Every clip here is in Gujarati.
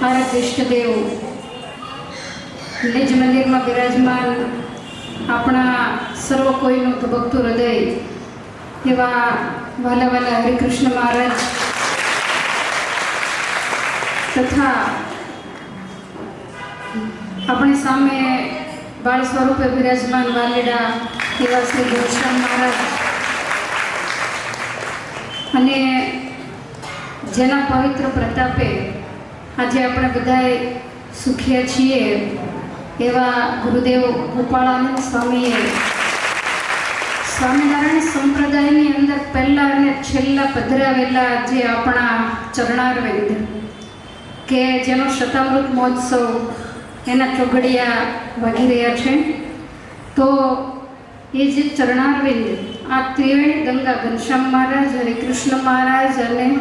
મારા કૃષ્ણદેવ નિજ મંદિરમાં બિરાજમાન આપણા સર્વ કોઈનું ધબકતું હૃદય એવા વાલા વાલા હરિકૃષ્ણ મહારાજ તથા આપણી સામે બાળ સ્વરૂપે બિરાજમાન વાલેડા એવા શ્રી ઘનશ્યામ મહારાજ. અને જેના પવિત્ર પ્રતાપે આજે આપણે બધાએ સુખીએ છીએ એવા ગુરુદેવ ગોપાળાનંદ સ્વામીએ સ્વામિનારાયણ સંપ્રદાયની અંદર પહેલા અને છેલ્લા પધરાવેલા જે આપણા ચરણારવિંદ, કે જેનો શતામૃત મહોત્સવ એના ચોઘડિયા વાગી રહ્યા છે. તો એ જે ચરણારવિંદ, આ ત્રિવેણી ગંગા ઘનશ્યામ મહારાજ હરિકૃષ્ણ મહારાજ અને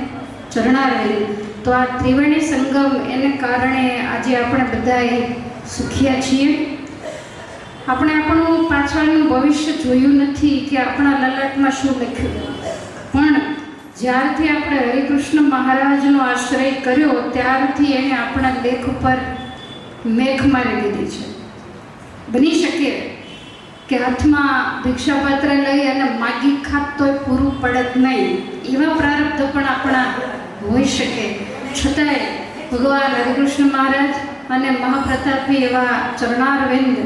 ચરણારવિંદ, તો આ ત્રિવેણી સંગમ એને કારણે આજે આપણે બધાએ સુખિયા છીએ. આપણે આપણું પાછળનું ભવિષ્ય જોયું નથી કે આપણા લલાટમાં શું લખ્યું. પણ જ્યારથી આપણે હરિકૃષ્ણ મહારાજનો આશ્રય કર્યો, ત્યારથી એને આપણા લેખ ઉપર મેઘ મારી દીધી છે. બની શકે કે હાથમાં ભિક્ષાપાત્ર લઈ અને માગી ખાત તો પૂરું પડે જ નહીં. એવા પ્રારબ્ધ પણ આપણા હોઈ શકે. છતાંય ભગવાન હરિકૃષ્ણ મહારાજ અને મહાપ્રતાપી એવા ચરણારવિંદ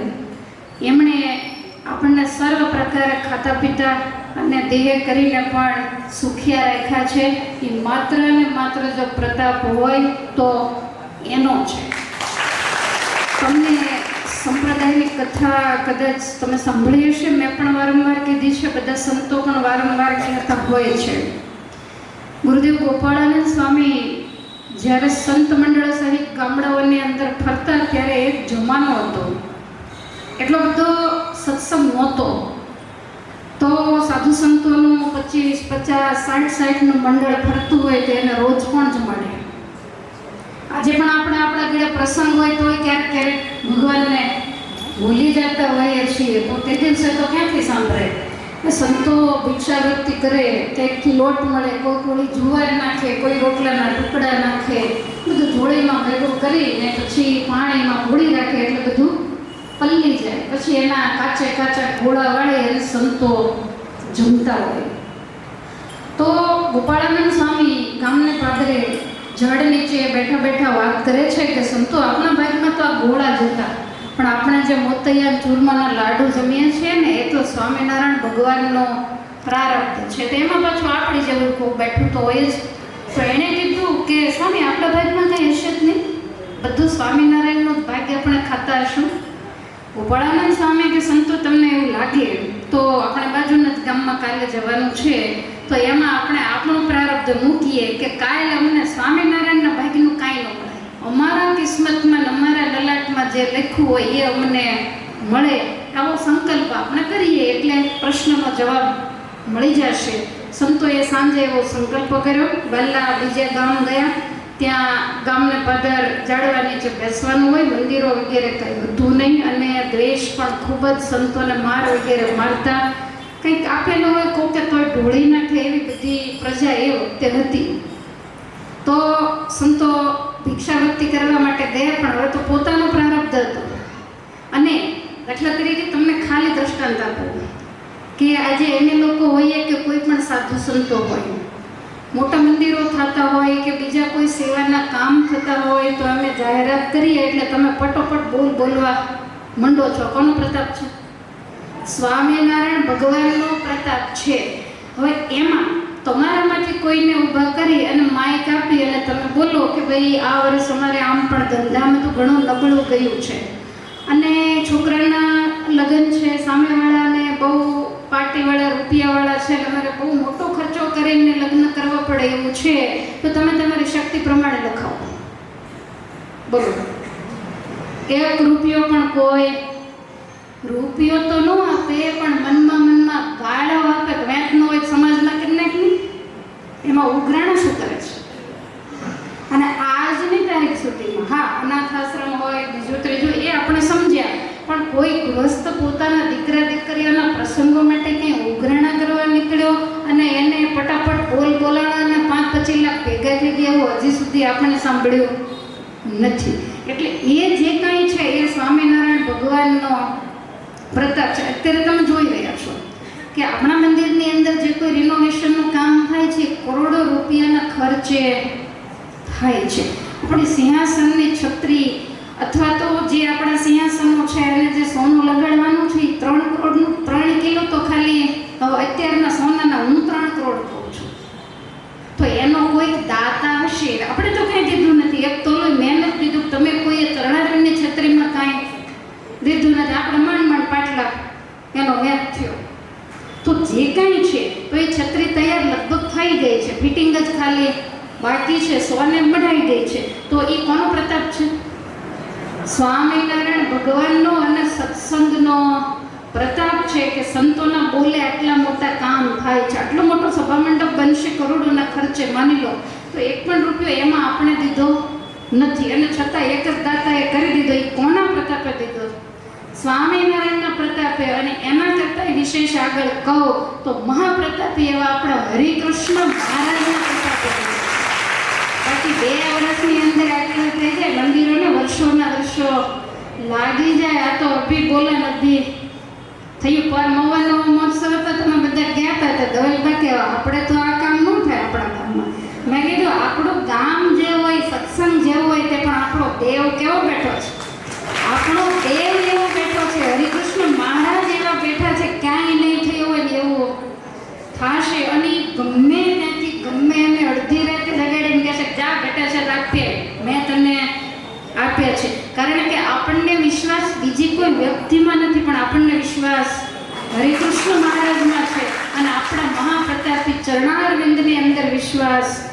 એમણે આપણને સર્વ પ્રકારે ખાતા પીતા અને દેહ કરીને પણ સુખિયા રાખ્યા છે. એ માત્ર ને માત્ર જો પ્રતાપ હોય તો એનો છે. તમને સંપ્રદાયની કથા કદાચ તમે સાંભળી હશે, મેં પણ વારંવાર કીધી છે, બધા સંતો પણ વારંવાર કહેતા હોય છે. ગુરુદેવ ગોપાળાનંદ સ્વામી જ્યારે સંત મંડળ સહિત ગામડાઓની અંદર ફરતા ત્યારે એક જમાનો હતો. એટલો બધો સત્સંગ નહોતો. તો સાધુ સંતોનું પચીસ, પચાસ, સાઠ, સાઠનું મંડળ ફરતું હોય તો એને રોજ પણ જ મળે. આજે પણ આપણે આપણા ઘરે પ્રસંગ હોય તો ક્યારેક ક્યારેક ભગવાનને ભૂલી જતા હોઈએ છીએ. તો તે દિવસે તો ક્યાંથી સાંભળે? સંતો ભિક્ષાવૃત્તિ કરે, ક્યાંકથી લોટ મળે, કોઈ કોઈ જુવાર નાખે, કોઈ રોટલાના ટુકડા નાખે, બધું ધોળીમાં ભેગું કરીને પછી પાણીમાં ભોળી રાખે એટલે બધું પલ્લી જાય. પછી એના કાચે કાચા ગોળા વાળે સંતો જમતા હોય. તો ગોપાળાનંદ સ્વામી ગામને પાદરે ઝાડ નીચે બેઠા બેઠા વાત કરે છે કે સંતો, આપણા ભાગમાં તો આ ગોળા જ હતા. પણ આપણે જે મોતૈયા ચૂરમાના લાડુ જમીએ છીએ ને, એ તો સ્વામિનારાયણ ભગવાનનો પ્રારબ્ધ છે. તેમાં પાછું આપણી જેવું કોઈ બેઠું તો હોય જ. તો એણે કીધું કે, સ્વામી, આપણા ભાગમાં કંઈ હશે જ નહીં. બધું સ્વામિનારાયણનું જ ભાગ્ય આપણે ખાતા હશું. ગોપાળાનંદ સ્વામી કે, સંતો, તમને એવું લાગે? તો આપણે બાજુના જ ગામમાં કાલે જવાનું છે. તો એમાં આપણે આપણું પ્રારબ્ધ મૂકીએ કે કાલ અમને સ્વામિનારાયણના ભાગ્યનું કાંઈ ન મળે. અમારા કિસ્મતમાં અમારા લલાટમાં જે લખ્યું હોય એ અમને મળે. આવો સંકલ્પ આપણે કરીએ એટલે પ્રશ્નનો જવાબ મળી જશે. સંતોએ સાંજે એવો સંકલ્પ કર્યો. વલ્લા બીજે ગામ ગયા. ત્યાં ગામને પધાર ઝાડવા નીચે બેસવાનું હોય, મંદિરો વગેરે કંઈ વધુ નહીં. અને દ્વેષ પણ ખૂબ જ સંતોને માર વગેરે મારતા કંઈક આપેલું હોય, કોકે તોય ઢોળી નાખે એવી બધી પ્રજા એ વખતે હતી. તો સંતો ભિક્ષાવૃત્તિ કરવા માટે ગયા પણ હવે તો પોતાનો પ્રારબ્ધ હતો. અને દાખલા તરીકે તમને ખાલી દ્રષ્ટાંત આપો કે આજે એને લોકો હોઈએ કે કોઈ પણ સાધુ સંતો હોય, મોટા મંદિરો થતા હોય કે બીજા કોઈ સેવાના કામ થતા હોય તો અમે જાહેરાત કરીએ એટલે તમે પટોપટ બોલ બોલવા મંડો છો. કોનો પ્રતાપ છે? સ્વામિનારાયણ ભગવાનનો પ્રતાપ છે. હવે એમાં તમારામાંથી કોઈને ઊભા કરી અને માઇક આપી અને તમે બોલો કે ભાઈ આ વર્ષ અમારે આમ પણ ધંધામાં તો ઘણું નબળું ગયું છે. અને છોકરાના લગ્ન છે, સામેવાળાને બહુ પાર્ટીવાળા, રૂપિયાવાળા છે અને અમારે બહુ મોટો ખર્ચો કરીને લગ્ન કરવા પડે એવું છે, તો તમે તમારી શક્તિ પ્રમાણે લખાવો. બોલો. એક રૂપિયો પણ કોઈ રૂપિયો તો ન આપે, પણ મનમાં મનમાં ગાળો આપે વેત હોય સમાજમાં કેટલાક નહીં? એમાં ઉઘરાણું શું કરે છે? અને આજની તારીખ સુધીમાં, હા, અનાથ આશ્રમ હોય, બીજું, ત્રીજું, એ આપણે સમજ્યા. પણ કોઈ ગ્રસ્ત પોતાના દીકરા, દીકરીઓના પ્રસંગો માટે કંઈ ઉઘરાણા કરવા નીકળ્યો અને એને ફટાફટ બોલ બોલાણા અને પાંચ પચીસ લાખ ભેગા થઈ ગયા એવું હજી સુધી આપણે સાંભળ્યું નથી. એટલે એ જે કંઈ છે, એ સ્વામિનારાયણ ભગવાનનો પ્રતાપ છે. અત્યારે તમે જોઈ રહ્યા છો કે આપણા મંદિરની અંદર જે કોઈ રિનોવેશનનું કામ થાય છે, કરોડો રૂપિયાના ખર્ચે થાય છે. આપણે સિંહાસનની છત્રી અથવા તો જે આપણા સિંહાસનો છે, એને જે સોનું લગાડવાનું છે, એ ત્રણ કરોડનું, ત્રણ કિલો તો ખાલી અત્યારના સોનાના હું ત્રણ કરોડ કહું છું. તો એનો કોઈ દાતા હશે? આપણે તો કંઈ દીધું નથી એક તોલો મહેનત દીધું તમે કોઈએ ચરણારીની છત્રીમાં કાંઈ દીધું નથી આપણે માંડ માંડ પાટલા એનો વેચ થયો તો જે કાંઈ છે, તો એ છત્રી તૈયાર લગભગ થઈ ગઈ છે. ફિટિંગ જ ખાલી બાકી છે સોને મઢાઈ ગઈ છે. તો એ કોનો પ્રતાપ છે? સ્વામિનારાયણ ભગવાનનો અને સત્સંગનો પ્રતાપ છે કે સંતોના બોલે આટલા મોટા કામ થાય છે. આટલો મોટો સભામંડપ બનશે, કરોડોના ખર્ચે, માની લો. તો એક પણ રૂપિયો એમાં આપણે દીધો નથી. અને છતાં એક જ દાતાએ કરી દીધો. એ કોના પ્રતાપે દીધો? સ્વામિનારાયણના પ્રતાપે અને એના કરતાં વિશેષ આગળ કહો તો મહાપ્રતાપી એવા આપણા હરિકૃષ્ણ મહારાજના પ્રતાપે. બાકી બે વર્ષની અંદર આટલું થઈ જાય, મંદિરોને વર્ષોના વર્ષો લાગી જાય, આ તો અભી બોલે નથી. થયું પર મવાનો મહોત્સવ તો તમે બધા ગયા હતા તો ધવલભાઈ કહેવા, આપણે તો આ કામ ન થાય આપણા ગામમાં. મેં કીધું, આપણું ગામ જે હોય, સત્સંગ જેવું હોય તે પણ આપણો દેવ કેવો બેઠો છે? આપણો દેવ એવો બેઠો છે હરિકૃષ્ણ મહારાજ છે ક્યાંય નહીં થયું હોય ને એવું થાશે. અને ગમે ત્યાંથી, ગમે એને અડધી રાતે લગાડીને કહેશે, જા બેટા છે રાખીએ મેં તને આપ્યા છે. કારણ કે આપણને વિશ્વાસ બીજી કોઈ વ્યક્તિમાં નથી, પણ આપણને વિશ્વાસ હરિકૃષ્ણ મહારાજમાં છે. અને આપણા મહાપ્રતાપી ચરણારવિંદની અંદર વિશ્વાસ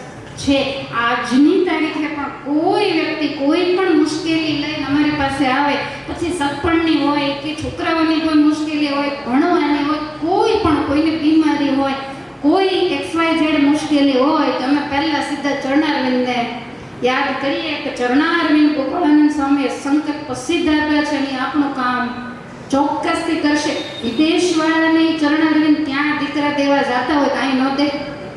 છે, આજની તારીખે પણ કોઈ વ્યક્તિ કોઈ પણ મુશ્કેલી લઈને અમારી પાસે આવે, પછી સગપણની હોય કે છોકરાઓની કોઈ મુશ્કેલી હોય, ભણવાની હોય, કોઈ પણ કોઈને બીમારી હોય, કોઈ એક્સ વાય ઝેડ મુશ્કેલી હોય, તો અમે પહેલાં સીધા ચરણારવિંદને યાદ કરીએ કે ચરણારવિંદ ગોપાળાનંદ સ્વામીએ સંકટ પ્રસિદ્ધ આપ્યા છે અને આપણું કામ ચોક્કસથી કરશે. વિદેશવાળાને ચરણારવિંદ ત્યાં દીકરા દેવા જતા હોય ત્યાં ન દે,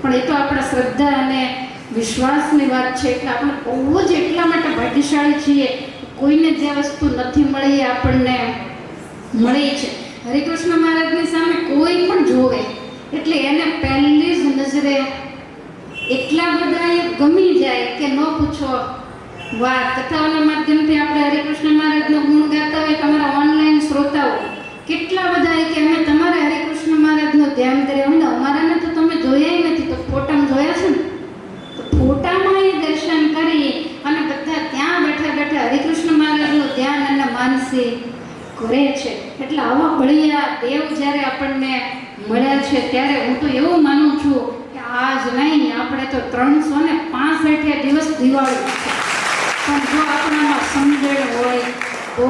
પણ એ તો આપણા શ્રદ્ધા અને વિશ્વાસની વાત છે કે આપણે બહુ જ એટલા માટે ભાગ્યશાળી છીએ કોઈને જે વસ્તુ નથી મળી એ આપણને મળી છે. હરિકૃષ્ણ મહારાજની સામે કોઈ પણ જોવે એટલે એને પહેલી જ નજરે એટલા બધા એ ગમી જાય કે ન પૂછો વાત. કથાઓના માધ્યમથી આપણે હરિકૃષ્ણ મહારાજનો ગુણ ગાતા હોય તમારા ઓનલાઈન શ્રોતાઓ, કેટલા બધા કે અમે તમારા હરિકૃષ્ણ મહારાજનું ધ્યાન કર્યા હોય ને અમારાને તો તમે જોયા નથી, તો ફોટામાં જોયા છે ને તો ફોટામાં એ દર્શન કરી અને બધા ત્યાં બેઠા બેઠા હરિકૃષ્ણ મહારાજનું ધ્યાન અને માનસી કરે છે એટલે આવા બળિયા દેવ જ્યારે આપણને મળ્યા છે, ત્યારે હું તો એવું માનું છું કે આજ નહીં, આપણે તો ત્રણસો ને પાસઠ દિવસ દિવાળી પણ જો આપણામાં સમજણ હોય, તો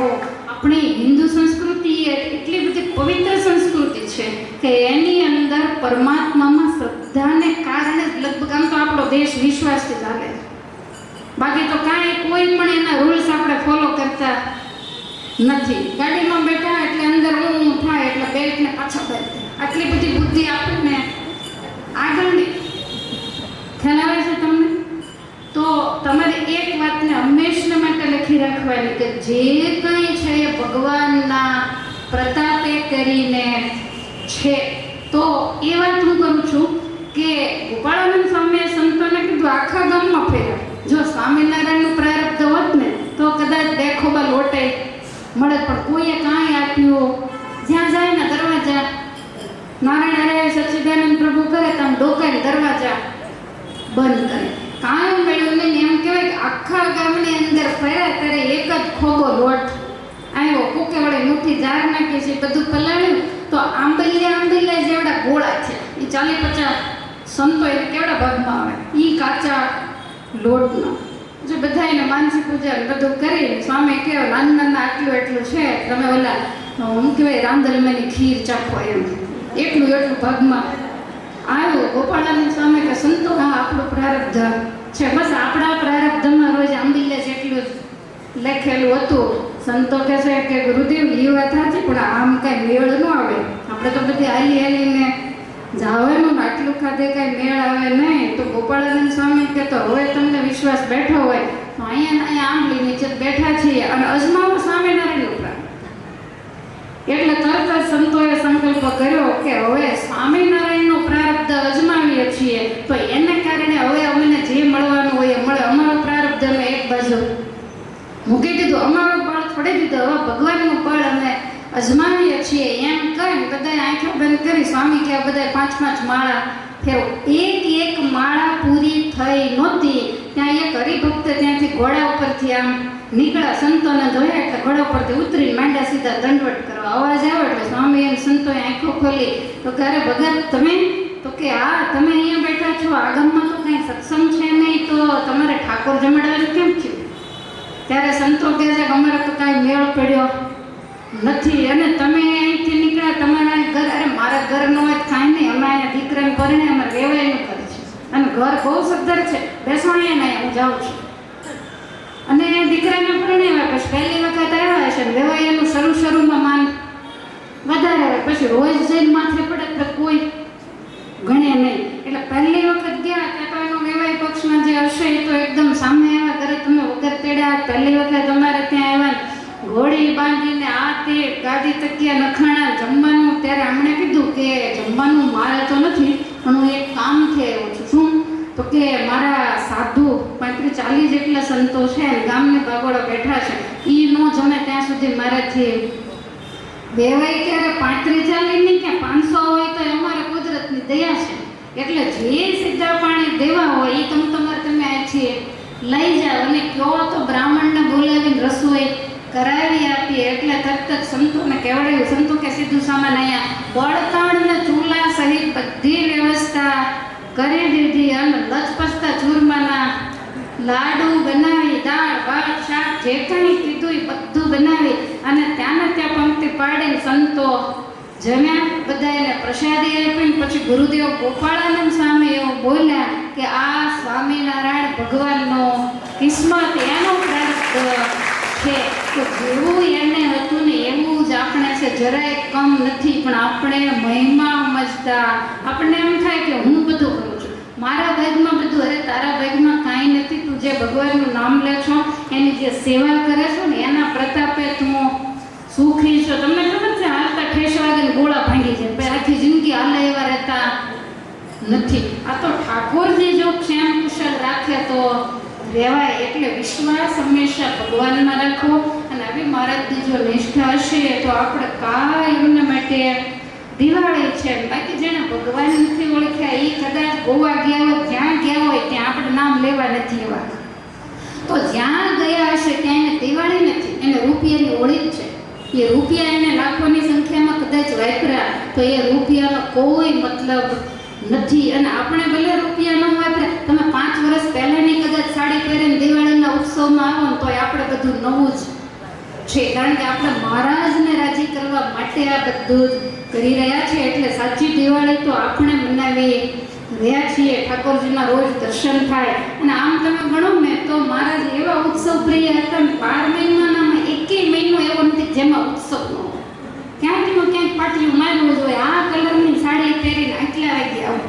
આપણી હિન્દુ સંસ્કૃતિ એટલી બધી પવિત્ર સંસ્કૃતિ છે કે એની અંદર પરમાત્મામાં શ્રદ્ધાને કારણે લગભગ આમ તો આપણો દેશ વિશ્વાસથી ચાલે છે. બાકી તો કાંઈ કોઈ પણ એના રૂલ્સ આપણે ફોલો કરતા નથી. ગાડીમાં બેઠા એટલે અંદર ઊંઘ થાય એટલે બેલ્ટને પાછા બેલ્ટ આટલી બધી બુદ્ધિ આપણને આગળની ખ્યાલ છે તમને? તો તમારે એક વાતને હંમેશને માટે લખી રાખવાની કે જે કંઈ છે એ ભગવાનના પ્રતાપે કરીને છે. તો એ વાત હું કરું છું કે ગોપાળાનંદ સ્વામીએ સંતોને કીધું, આખા ગામમાં ફેર્યા જો સ્વામિનારાયણનું પ્રારબ્ધ હોત ને, તો કદાચ દેખોબા લોટે. મળે, પણ કોઈએ કાંઈ આપ્યું? જ્યાં જાય ને દરવાજા. નારાયણ હરે સચ્ચિદાનંદ પ્રભુ કરે તો આમ દરવાજા બંધ કરે. કાંઈ મળ્યું નહીં, એમ કહેવાય કે આખા ગામની અંદર ફર્યા ત્યારે એક જ ખોબો લોટ આવ્યો કુકે વડે મુઠ્ઠી જાર નાખીએ છીએ બધું પલાળ્યું. તો આંબલીએ આંબલીએ જેવડા ગોળા છે. એ ચાલી પચાસ સંતો એ કેવડા ભાગમાં આવે? એ કાચા લોટનો. જો બધા એને માનસી પૂજા બધું કરી સ્વામી કહેવાય નાના નાના આટલું એટલું છે. તમે ઓલા હું કહેવાય, રામધર્મની ખીર ચાખો એમ. એટલું એટલું ભાગમાં આવ્યો. ગોપાળાનંદ સ્વામી કે સંતો હા આપણું પ્રારબ્ધ છે. બસ આપણા પ્રારબ્ધમાં રોજ આંબીલે જેટલું જ લખેલું હતું. સંતો કહે છે કે, ગુરુદેવ એ વાત સાચી પણ આમ કાંઈ મેળ ન આવે. આપણે તો બધી હાલી હાલીને જવાનું આટલું ખાધે કાંઈ મેળ આવે નહીં. તો ગોપાળાનંદ સ્વામી કે તો હવે તમને વિશ્વાસ બેઠો હોય, તો અહીંયા અહીંયા આંબલી નીચે બેઠા છીએ અને અજમાવો સ્વામિનારાયણ ઉપરાંત એટલે તરત જ સંતોએ સંકલ્પ કર્યો કે હવે સ્વામિનારાયણનો પ્રારબ્ધ અજમાવીએ છીએ, તો એને કારણે હવે અમને જે મળવાનું હોય એ મળે. અમારો પ્રારબ્ધ અમે એક બાજુ મૂકી દીધું. અમારો બળ છોડી દીધો. હવે ભગવાનનું બળ અમે અજમાવીએ છીએ. એમ કરીને બધા આંખો બંધ કરી સ્વામી કે બધા પાંચ પાંચ માળા ફેરવો એક એક માળા પૂરી થઈ નહોતી. ત્યાં એક હરિભક્ત ત્યાંથી ઘોડા ઉપરથી આમ નીકળ્યા. સંતોને જોયા એટલે ઘોડા ઉપરથી ઉતરીને માંડ્યા સીધા દંડવટ કરવા. અવાજ આવ્યો એટલે સ્વામી અને સંતોએ આંખો ખોલી. તો ક્યારે ભગત તમે? તો કે આ તમે અહીંયા બેઠા છો. આગમમાં તો કંઈ સત્સંગ છે નહીં તો તમારે ઠાકોર જમાડવાનું કેમ થયું? ત્યારે સંતો કહે છે કે અમારે તો કાંઈ મેળ પડ્યો. નથી. અને તમે અહીંથી નીકળ્યા, તમારા ઘર, અરે મારા ઘર ન હોય થાય નહીં અમે અહીંયા દીકરાને પરણે અમારે રેવાયનું ઘર છે. અને ઘર બહુ સદ્ધર છે. બેસવાણીએ નહીં હું જાઉં છું. અને દીકરાને પરણે આવ્યા પછી પહેલી વખત આવ્યા છે ને વેવાયાનું શરૂ શરૂમાં માન વધારે હોય. પછી રોજ જઈને માથે પડે તો કોઈ ગણે નહીં. એટલે પહેલી વખત ગયા ત્યાં તો એનો વેવાય પક્ષમાં જે હશે એ તો એકદમ સામે આવ્યા. ત્યારે તમે વગર તેડ્યા, પહેલી વખત અમારે ઘોડી બાંધીને આ તે ગાદી તકિયા નખાણા જમવાનું, ત્યારે આમણે કીધું કે જમવાનું મારે તો નથી, પણ હું એક કામ છે શું? તો કે મારા સાધુ પાંત્રીસ ચાલીસ જેટલા સંતો છે ગામની બાગોળો બેઠા છે. એ ન જમે ત્યાં સુધી મારાથી બેવાય ક્યારે પાંત્રીસ ચાલીસ નહીં કે પાંચસો હોય તો અમારે કુદરતની દયા છે. એટલે જે સીધા પાણી દેવા હોય એ તમે તમારે તમે અહીંથી લઈ જાઓ અને કયો તો બ્રાહ્મણને બોલાવીને રસોઈ કરાવી આપી એટલે તરત જ સંતોને કહેવડાવ્યું સંતો કે સીધું સામાન અહીંયા બળતણ ને ચૂલા સહિત બધી વ્યવસ્થા કરી દીધી અને લચપસતા ચૂરમાના લાડુ બનાવી, દાળ, ભાત, શાક, જે કંઈ કીધું એ બધું બનાવી અને ત્યાંને ત્યાં પંક્તિ પાડીને સંતો જમ્યા બધા એને પ્રસાદી આપીને પછી ગુરુદેવ ગોપાળાનંદ સ્વામી એવું બોલ્યા કે આ સ્વામિનારાયણ ભગવાનનો કિસ્મત એનો પ્રાપ્ત છે. તો જેવું એને હતું ને એવું જ આપણે છે જરાય કમ નથી, પણ આપણે મહિમા સમજતા. આપણને એમ થાય કે હું બધું કરું છું. મારા ભાગમાં બધું, અરે તારા ભાગમાં કાંઈ નથી, તું જે ભગવાનનું નામ લે છો, એની જે સેવા કરે છો ને, એના પ્રતાપે તું સુખી છો. તમને ખબર છે, હાલતા ઠેસ વાગે ગોળા ભાંગી જાય. પછી આખી જિંદગી હાલે એવા રહેતા નથી. આ તો ઠાકોરજી જો ક્ષેમ કુશળ રાખે તો રહેવાય એટલે વિશ્વાસ હંમેશા ભગવાનમાં રાખવો. અને આવી મહારાજની જો નિષ્ઠા હશે તો આપણે કાયમને માટે દિવાળી છે. બાકી જેને ભગવાન નથી ઓળખ્યા એ કદાચ ગોવા ગયા હોય, જ્યાં ગયા હોય, ત્યાં આપણે નામ લેવા નથી એવા. તો જ્યાં ગયા હશે ત્યાં એને દિવાળી નથી, એને રૂપિયાની ઓળી છે. એ રૂપિયા એને લાખોની સંખ્યામાં કદાચ વાપર્યા, તો એ રૂપિયાનો કોઈ મતલબ નથી. અને આપણે ભલે રૂપિયા ન વાપરે તમે પાંચ વર્ષ પહેલાની કદાચ સાડી પહેરીને દિવાળીના ઉત્સવમાં આવો ને તોય આપણે બધું નવું જ છે. કારણ કે આપણે મહારાજને રાજી કરવા માટે આ બધું જ કરી રહ્યા છીએ એટલે સાચી દિવાળી તો આપણે મનાવી રહ્યા છીએ. ઠાકોરજીના રોજ દર્શન થાય. અને આમ તમે ગણો ને તો મહારાજ એવા ઉત્સવ પ્રિય હતા બાર મહિનાના એકેય મહિનો એવો નથી જેમાં ઉત્સવ ન હોય. ક્યાંક ક્યાંક પાટિયું મારવું હોય. આ કલરની સાડી પહેરીને આટલા વાગે આવું.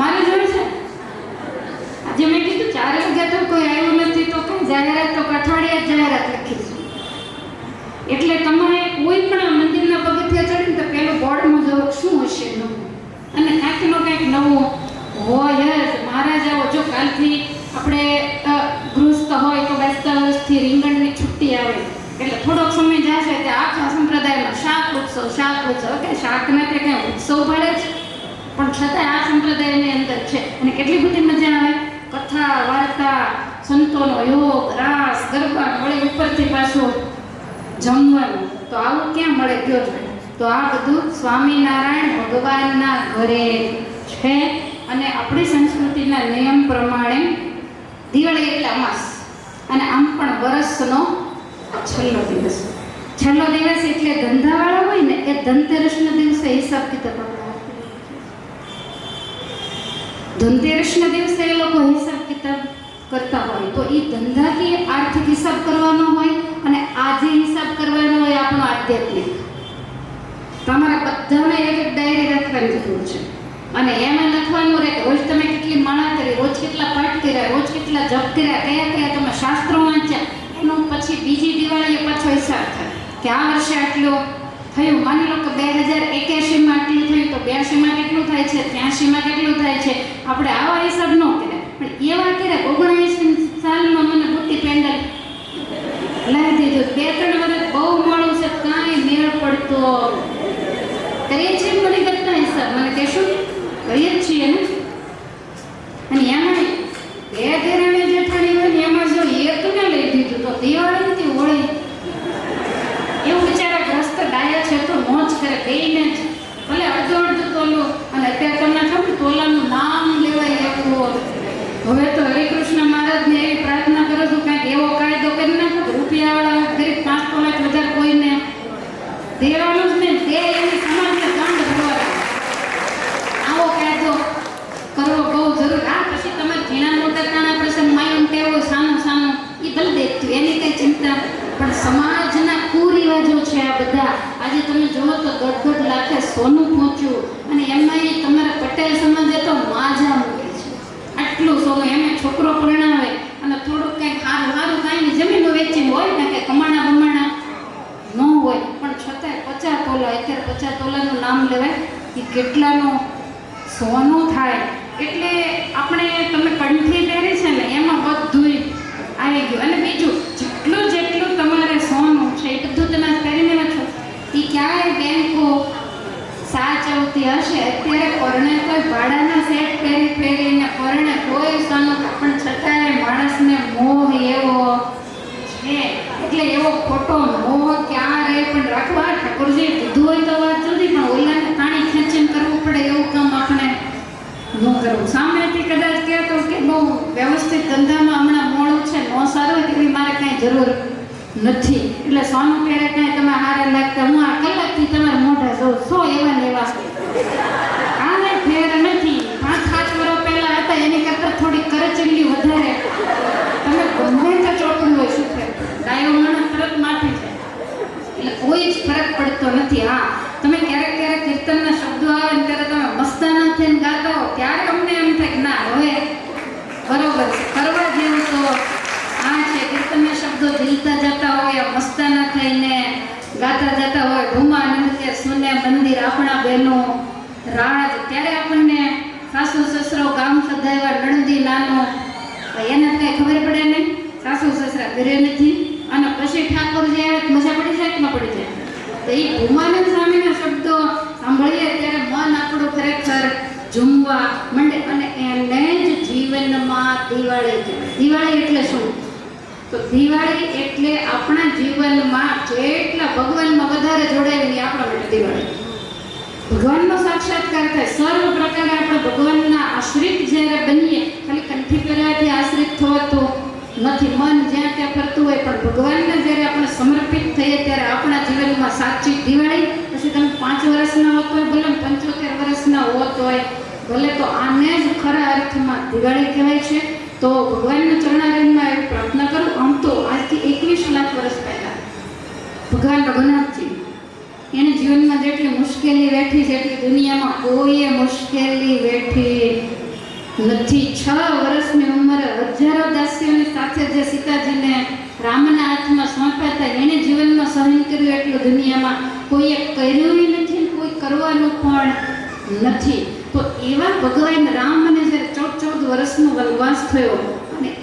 મારે જોયું છે. આજે મેં કીધું ચાર વાગ્યા તો કોઈ આવ્યું નથી, તો કઈ જાહેરાત તો અઠવાડિયા જાહેરાત લખી એટલે તમારે કોઈ પણ મંદિરના પગથિયા ચડીને તો પેલું બોર્ડમાં જવું શું હશે નવું અને કાંઈક નો કાંઈક નવું હોય જ, મહારાજ આવો. જો કાલથી આપણે ગૃહસ્થ હોય તો બેસતા રીંગણની છુટ્ટી આવે. એટલે થોડોક સમય જશે તે આખા સંપ્રદાયમાં શાક ઉત્સવ શાક ઉત્સવ. કે શાકને તે કંઈ ઉત્સવ પડે છે પણ છતાંય આ સંપ્રદાયની અંદર છે. અને કેટલી બધી મજા આવે. કથા, વાર્તા, સંતોનો યોગ, રાસ, ગરબા વળી ઉપરથી પાછું જમવાનું. તો આવું ક્યાં મળે ગયો છે? તો આ બધું સ્વામિનારાયણ ભગવાનના ઘરે છે. અને આપણી સંસ્કૃતિના નિયમ પ્રમાણે દિવાળી એટલે અમાસ. અને આમ પણ વરસનો છેલ્લો દિવસ. છેલ્લો દિવસ એટલે ધંધાવાળા હોય ને, એ ધનતેરસના દિવસે હિસાબ કિતાબ ધનતેરસના દિવસે એ લોકો હિસાબ કિતાબ કરતા હોય, તો એ ધંધાથી આર્થિક હિસાબ કરવાનો હોય અને આજે હિસાબ કરવાનો હોય આપણો આધ્યાત્મિક. તમારા બધાને એક એક ડાયરી રાખવાની જરૂર છે. અને એમાં લખવાનું રહે રોજ તમે કેટલી માળા કરી, રોજ કેટલા પાઠ કર્યા, રોજ કેટલા જપ કર્યા, કયા કયા તમે શાસ્ત્રો વાંચ્યા, એનો પછી બીજી દિવાળીએ પાછો હિસાબ થાય. કે આ વર્ષે આટલો થયું? માની લો કે બે હજાર એક્યાસીમાં આટલું થયું, તો બ્યાસીમાં કેટલું થાય છે? ત્યાસીમાં કેટલું થાય છે? આપણે આવા હિસાબ ન કર્યા. પણ એવા કર્યા ઓગણએંસી સાલમાં મને બુટ્ટી પેન્ડલ લાવી દીધું. બે ત્રણ વર્ષ બહુ મોડું છે, કાંઈ મેળ પડતો. કરીએ છીએ બધી કરતા હિસાબ. મને કહેશું? કરીએ જ છીએ ને અને એમાં બે દેરાણી જેઠાણી હોય ને એમાં જો એક ને લઈ દીધું તો દિવાળી થી હોળી એવું બિચારા ગ્રસ્ત ડાયા છે તો મોજ કરે બેયને જ ભલે અડધો અડધો તોલો અને અત્યારે તમને ખબર તોલાનું નામ લેવાય એવું હવે તો હરિકૃષ્ણ મહારાજને એવી પ્રાર્થના કરો છું કાંઈક એવો કાયદો કરી નાખો કે રૂપિયાવાળા ગરીબ પાંચ તોલા વધારે કોઈને દેવાનું જ નહીં તે એની સમાજને દંડ ભરવા આવો કાયદો કરવો બહુ જરૂર આ પછી તમે ઝીણા મોટા તાણા પ્રસંગ માયું ટેવો સાનું સાનું એ ભલે દેખતું એની કઈ ચિંતા પણ સમાજના કુરિવાજો છે આ બધા આજે તમે જુઓ તો દોઢ લાખે સોનું પહોંચ્યું અને એમાં તમારા પટેલ સમાજે તો માજા મૂકે છે. આટલું સોનું એમાં છોકરો પરણાવે અને થોડુંક કંઈક સારું સારું કાંઈ ને જમીનો વેચીને હોય ને કે કમાણા બમાણા ન હોય, પણ છતાંય પચાસ તોલા, અત્યારે પચાસ તોલાનું નામ લેવાય એ કેટલાનું સોનું થાય. એટલે આપણે તમે કંઠી પહેરી છે ને, એમાં બધું આવી ગયું. અને બીજું જેટલું જેટલું તમારે સોનું છે એ બધું તમે પહેરીને છો એ ક્યાંય બેંકો સાચવતી હશે અત્યારે પરણે કોઈ ભાડાના સેટ પહેરી પહેરીને પરણે કોઈ સોનું પણ છતાંય માણસને મોહ એવો છે. એટલે એવો ખોટો મોહ ક્યાં રહે? પણ રાખવા ઠાકોરજી કીધું હોય તો વાત જુદી, પણ ઓલાને પાણી ખેંચીને કરવું પડે એવું કામ આપણે ન કરવું. સામેથી કદાચ કહેતો કે બહુ વ્યવસ્થિત ધંધામાં હમણાં મોડું છે, ન સારું તેવી મારે કાંઈ જરૂર નથી. એટલે સોનું પહેરે કાંઈ તમે હારે લાગતા, હું આ કલાકથી તમારા મોઢા જો સો એવા ને એવા આને ફેર નથી. પાંચ સાત વર્ષ પહેલા હતા, એની કરતાં થોડી કરચલી વધારે. તમે ગમે તો ચોપડું હોય, શું ફેર ગાયો માણસ તરત માટે છે. એટલે કોઈ જ ફરક પડતો નથી, હા. તમે ક્યારેક ક્યારેક કીર્તનના શબ્દો આવે ને ત્યારે તમે મસ્તાના થઈને ગાતા ત્યારે અમને એમ થાય કે ના, હવે બરોબર છે, કરવા જેવું તો આ છે. કીર્તનના શબ્દો દિલતા જતા હોય, મસ્તાના થઈને ગાતા જતા હોય. ભૂમા નૃત્ય સુને મંદિર, આપણા બહેનો રાજ ત્યારે આપણને સાસુ સસરો, ગામ એવા નણંદી, નાનો એને કઈ ખબર પડે નહીં. સાસુ સસરા ઘરે નથી અને પછી ઠાકોરજી આવે મજા પડી જાય કે પડી જાય? તો એ ભૂમાનંદ સ્વામીના શબ્દો સાંભળીએ ત્યારે મન આપણું ખરેખર ઝૂમવા માંડે અને એને જ જીવનમાં દિવાળી દિવાળી એટલે શું? તો દિવાળી એટલે આપણા જીવનમાં જેટલા ભગવાનમાં વધારે જોડાયેલી આપણા માટે દિવાળી. ભગવાનનો સાક્ષાત્કાર થાય. સર્વ પ્રકારે આપણે ભગવાનના આશ્રિત જ્યારે બનીએ, ખાલી કંઠી પહેરવાથી આશ્રિત થવાતું નથી. મન જ્યાં ત્યાં ફરતું હોય, પણ ભગવાનને જ્યારે આપણે સમર્પિત થઈએ ત્યારે આપણા જીવનમાં સાચી દિવાળી, પછી તમે પાંચ વર્ષના હોત હોય, ભલે પંચોતેર વર્ષના હોત હોય, ભલે તો આને જ ખરા અર્થમાં દિવાળી કહેવાય છે. તો ભગવાનના ચરણારવિંદમાં એવી પ્રાર્થના કરું, આમ તો આજથી એકવીસ લાખ વર્ષ પહેલાં ભગવાન રઘુનાથજી એને જીવનમાં જેટલી મુશ્કેલી વેઠી છે, એટલી દુનિયામાં કોઈએ મુશ્કેલી વેઠી નથી. છ વર્ષની ઉંમરે હજારો દાસીઓની સાથે જે સીતાજીને રામના હાથમાં સોંપ્યા હતા એણે જીવનમાં સહન કર્યું એટલું દુનિયામાં કોઈએ કર્યું નથી, કોઈ કરવાનું પણ નથી. તો એવા ભગવાન રામ અને જ્યારે ચૌદ ચૌદ વર્ષનો વનવાસ થયો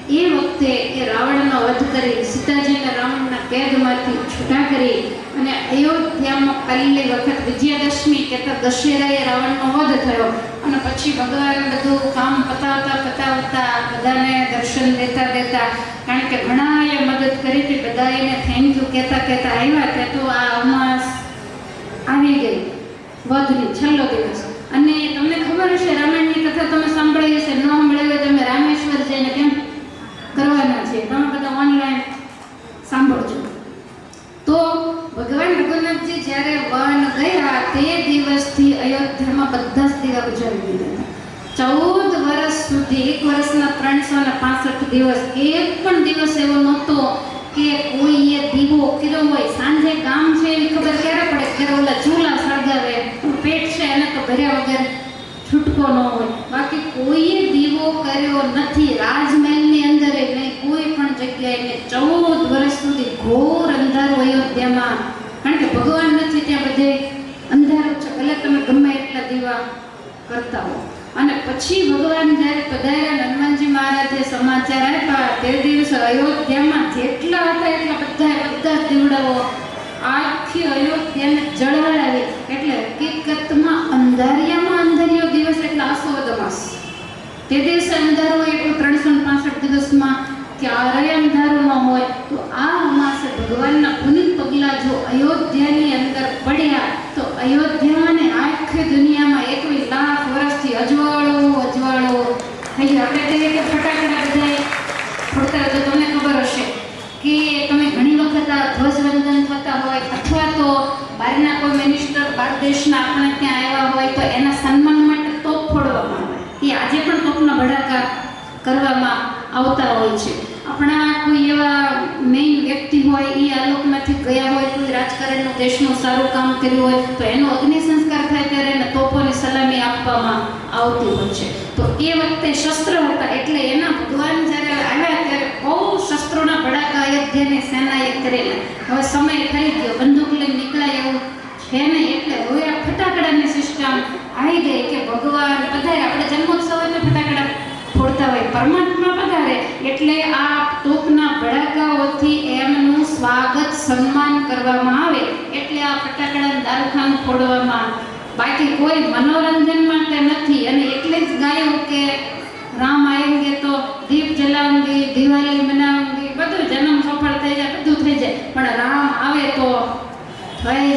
એ વખતે એ રાવણનો વધ કરી સીતાજીને રાવણના કેદમાંથી છૂટા કરી અને અયોધ્યામાં પહેલી વખત વિજયાદશમી કહેતા દશેરાએ રાવણનો વધ થયો. અને પછી ભગવાન બધું કામ પતાવતા પતાવતા બધાને દર્શન દેતા દેતા, કારણ કે ઘણાએ મદદ કરી હતી બધા એને થેન્ક યુ કહેતા કહેતા આવ્યા ત્યાં તો આ અમાસ આવી ગઈ, વધની છેલ્લો દિવસ. અને તમને ખબર હશે, રામાયણની કથા તમે સાંભળી હશે, ન સાંભળી તમે રામેશ્વર જઈને કેમ કરવાના છે. તમે બધા ઓનલાઈન સાંભળજો. તો ભગવાન રઘુનાથજી જ્યારે વન ગયા તે દિવસથી અયોધ્યામાં બધા જ દીવા બુજાવી દીધા. ચૌદ વર્ષ સુધી, એક વર્ષના ત્રણસો ને પાસઠ દિવસ, એક પણ દિવસ એવો નહોતો કે કોઈએ દીવો કર્યો હોય. સાંજે ગામ છે એ ખબર ક્યારે પડે? કે ઓલા ચૂલા સળગાવે, પેટ છે એને તો ભર્યા વગર છૂટકો ન હોય. બાકી કોઈએ દીવો કર્યો નથી. રાજમહેલની અંદર નહીં, કોઈ પણ જગ્યાએ ચૌદ વર્ષ સુધી ઘોર અંધારો અયોધ્યામાં. કારણ કે ભગવાન નથી ત્યાં બધે અંધારો છે. ભલે તમે ગમે એટલા દીવા કરતા હો. અને પછી ભગવાન જ્યારે પધાર્યા, હનુમાનજી મહારાજે સમાચાર આપ્યા, તે દિવસે અયોધ્યામાં જેટલા હતા એટલા બધા બધા દીવડાઓ આખી અયોધ્યાને જળહળાવી એટલે હકીકતમાં અંધારિયામાં અંધારિયો દિવસ એટલે આસો અમાસ તે દિવસે અંધારું એટલું ત્રણસો પાસઠ દિવસમાં ક્યારેય અંધારું ન હોય. તો આ અમાસે ભગવાનના પુનિત પગલાં જો અયોધ્યાની અંદર પડ્યા, તો અયોધ્યામાં ને આખી દુનિયામાં એકવી લાખ વર્ષથી અજવાળો અજવાળો થઈ ગયો આપણે કહીએ કે ફટાકડા બધાએ ફોડતા હોય તો તમને ખબર હશે કે તમે ઘણી વખત આ ધ્વજવંદન થતા હોય અથવા તો બહારના કોઈ મિનિસ્ટર બહાર દેશના આપણે ત્યાં આવ્યા હોય તો એના સન્માન માટે તોપ ફોડવામાં આવે. એ આજે પણ તોપના ભડાકા કરવામાં આવતા હોય છે. આપણા કોઈ એવા મેઇન વ્યક્તિ હોય, એ આ લોકમાંથી ગયા હોય, કોઈ રાજકારણનું, દેશનું સારું કામ કર્યું હોય, તો એનો અગ્નિ સંસ્કાર થાય ત્યારે એને તોપોની સલામી આપવામાં આવતી હોય છે. તો એ વખતે શસ્ત્ર હતા એટલે એના ભગવાન જ્યારે આવ્યા ત્યારે બહુ શસ્ત્રોના ભડાકા અયોધ્યાની સેનાએ કરેલા. હવે સમય થઈ ગયો, બંદૂક લઈને નીકળાય એવું છે નહીં. કૃષ્ણ આવી ગઈ કે ભગવાન પધારે. આપણે જન્મોત્સવ એટલે ફટાકડા ફોડતા હોય, પરમાત્મા પધારે. એટલે આ તોપના ભડાકાઓથી એમનું સ્વાગત, સન્માન કરવામાં આવે. એટલે આ ફટાકડા દારૂખાનું ફોડવામાં બાકી કોઈ મનોરંજન માટે નથી. અને એટલે જ ગાયું કે રામ આવેંગે તો દીપ જલાવંગી દિવાળી મનાવંગી બધું જન્મ સફળ થઈ જાય, બધું થઈ જાય. પણ રામ આવે તો થઈ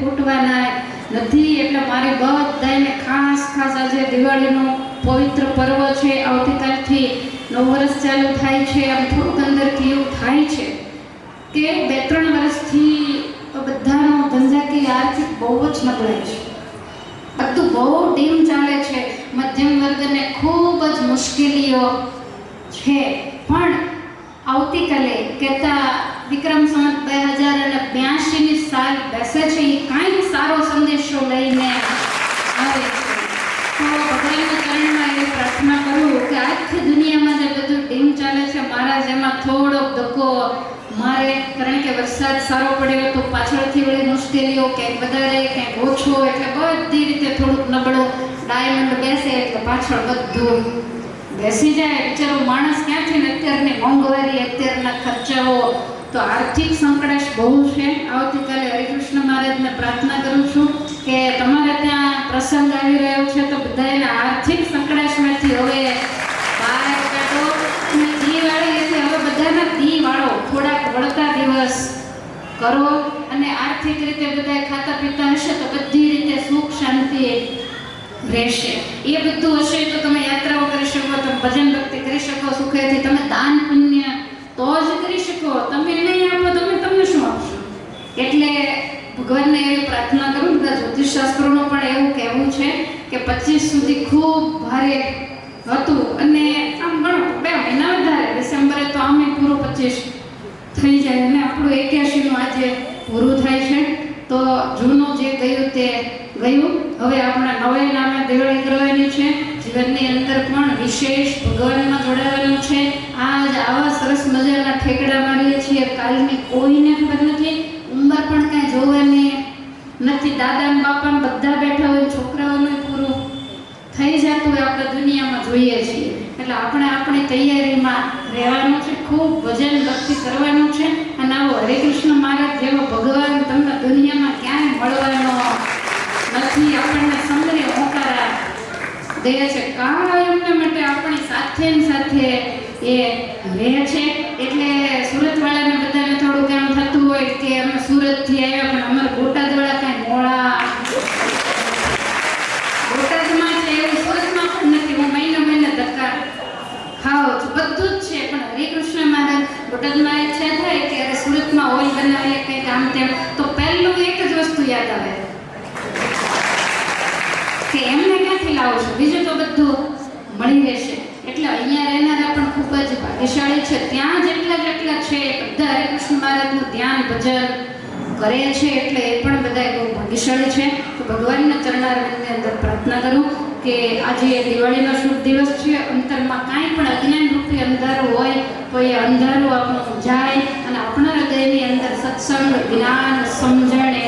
ખૂટવાના નથી. એટલે મારી બધાને ખાસ ખાસ આજે દિવાળીનો પવિત્ર પર્વ છે. આવતીકાલથી નવ વર્ષ ચાલુ થાય છે. આમ થોડુંક અંદરથી એવું થાય છે કે બે ત્રણ વર્ષથી બધાનો ધંધાકીય આર્થિક બહુ જ નબળાય છે. બધું બહુ ડીમ ચાલે છે. મધ્યમ વર્ગને ખૂબ જ મુશ્કેલીઓ છે. પણ આવતીકાલે કહેતા વિક્રમ સંવત બે હજાર અને બ્યાસીની સાલ બેસે છે. એ કાંઈક સારો સંદેશો લઈને આવે છે. તો ભગવાનના ચરણમાં એ પ્રાર્થના કરું કે આખી દુનિયામાં જે બધું ટીમ ચાલે છે મારા જેમાં થોડોક ધક્કો મારે. કારણ કે વરસાદ સારો પડ્યો તો પાછળથી વળી મુશ્કેલીઓ ક્યાંક વધારે, ક્યાંક ઓછો. એટલે બધી રીતે થોડુંક નબળું ડાયમંડ બેસે એટલે પાછળ બધું બેસી જાય. બિચારો માણસ ક્યાંથી ને અત્યારની મોંઘવારી, અત્યારના ખર્ચાઓ તો આર્થિક સંકળાશ બહુ છે. આવતીકાલે હરિકૃષ્ણ મહારાજને પ્રાર્થના કરું છું કે તમારે ત્યાં પ્રસંગ આવી રહ્યો છે તો બધા એના આર્થિક સંકળાશમાંથી હવે બહાર કાઢો. દિવાળી એટલે હવે બધાના દી વાળો. થોડાક વળતા દિવસ કરો. અને આર્થિક રીતે બધા ખાતા પીતા હશે તો બધી રીતે સુખ શાંતિ રહેશે. એ બધું હશે તો તમે યાત્રાઓ કરી શકો, તમે ભજન ભક્તિ કરી શકો, સુખેથી તમે દાન પુણ્ય તો જ કરી શકો. તમે નહીં આપો તમે તમને શું આપશો એટલે ભગવાનને એવી પ્રાર્થના કરું બધા જ્યોતિષ શાસ્ત્રોનું પણ એવું કહેવું છે કે પચીસ સુધી ખૂબ ભારે હતું અને આમ ગણો, બે મહિના વધારે, ડિસેમ્બરે તો આમે પૂરો પચીસ થઈ જાય અને આપણું એક્યાસીનું આજે પૂરું થાય છે. તો જૂનું જે ગયું તે ગયું. હવે આપણા નવે નામે દેવળી કરવાની છે. જીવનની અંદર પણ વિશેષ ભગવાનમાં જોડાવાનું છે. આજ આવા સરસ મજાના ઠેકડા મારીએ છીએ. કાલની કોઈને ખબર નથી. ઉંમર પણ કાંઈ જોવાની નથી. દાદા ને બાપા બધા બેઠા હોય, છોકરાઓનું પૂરું થઈ જતું હોય આપણે દુનિયામાં જોઈએ છીએ. એટલે આપણે આપણી તૈયારીમાં રહેવાનું છે, ખૂબ ભજન ભક્તિ કરવાનું છે. અને આવો હરિકૃષ્ણ મહારાજ જેવો ભગવાન તમને દુનિયામાં ક્યાંય મળવાનો નથી. આપણને સંગ્રહ દે છે. કાયમને માટે આપણી સાથે સાથે એ રહે છે. એટલે સુરતવાળાને બધાને થોડુંક એમ થતું હોય કે અમે સુરતથી આવ્યા, પણ અમારે બોટાદવાળા કાંઈ મોળા બોટાદમાં છે એવું સુરતમાં નથી. હું મહિને મહિને ધક્કા છું. બધું જ છે, પણ હરિકૃષ્ણ મહારાજ બોટાદમાં છે થાય કે સુરતમાં ઓઇલ બનાવીએ કંઈક આમ તેમ. તો પહેલું એક જ વસ્તુ યાદ આવે. ખાઓ છો. બીજું તો બધું મળી રહેશે. એટલે અહીંયા રહેનારા પણ ખૂબ જ ભાગ્યશાળી છે. ત્યાં જેટલા જેટલા છે, બધા હરે કૃષ્ણ મહારાજનું ધ્યાન ભજન કરે છે એટલે એ પણ બધા બહુ ભાગ્યશાળી છે. તો ભગવાનના ચરણારવિંદની અંદર પ્રાર્થના કરું કે આજે દિવાળીનો શુભ દિવસ છે. અંતરમાં કાંઈ પણ અજ્ઞાન રૂપી અંધારું હોય, તો એ અંધારું આપણું જાય અને આપણા હૃદયની અંદર સત્સંગ, જ્ઞાન, સમજણ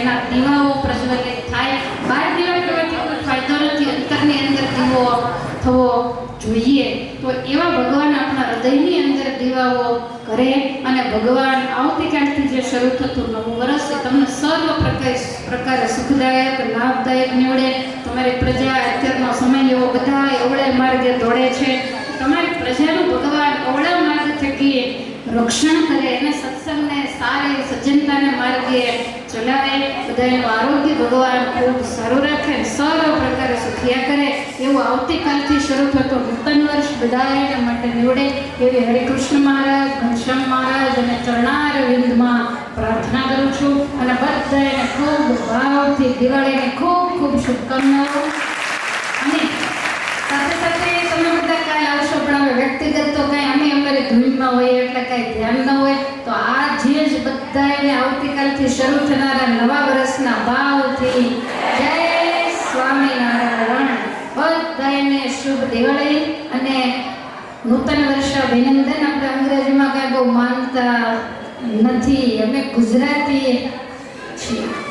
અંદર ઘરે અને ભગવાન આવતીકાલથી જે શરૂ થતું નવું વર્ષ એ તમને સર્વ પ્રકાર પ્રકારે સુખદાયક, લાભદાયક નીવડે. તમારી પ્રજા અત્યારનો સમય એવો બધા એવડે માર્ગે દોડે છે. તમારી પ્રજાનું ભગવાન અવળા માર્ગ થકી રક્ષણ કરે. એને સત્સંગને સારી સજ્જનતાને માર્ગે ચલાવે બધાનું આરોગ્ય ભગવાન ખૂબ સારું રાખે સર્વ પ્રકારે સુખિયા કરે, એવું આવતીકાલથી શરૂ થતો નૂતન વર્ષ બધાને માટે નીવડે એવી હરિકૃષ્ણ મહારાજ, ઘનશ્યામ મહારાજ અને ચરણારવિંદમાં પ્રાર્થના કરું છું. અને બધાને ખૂબ ભાવથી દિવાળીને ખૂબ ખૂબ શુભકામનાઓ. અને સાથે સાથે તમે બધા કાંઈ આવશો, પણ અમે વ્યક્તિગત તો કાંઈ અમે અમારી ધૂનમાં હોઈએ, એટલે કાંઈ ધ્યાન ન હોય, તો આ જ બધાને આવતીકાલથી શરૂ થનારા નવા વર્ષના ભાવથી જય સ્વામિનારાયણ. બધાને શુભ દિવાળી અને નૂતન વર્ષ અભિનંદન આપણે અંગ્રેજીમાં કાંઈ બહુ માનતા નથી. અમે ગુજરાતી છીએ.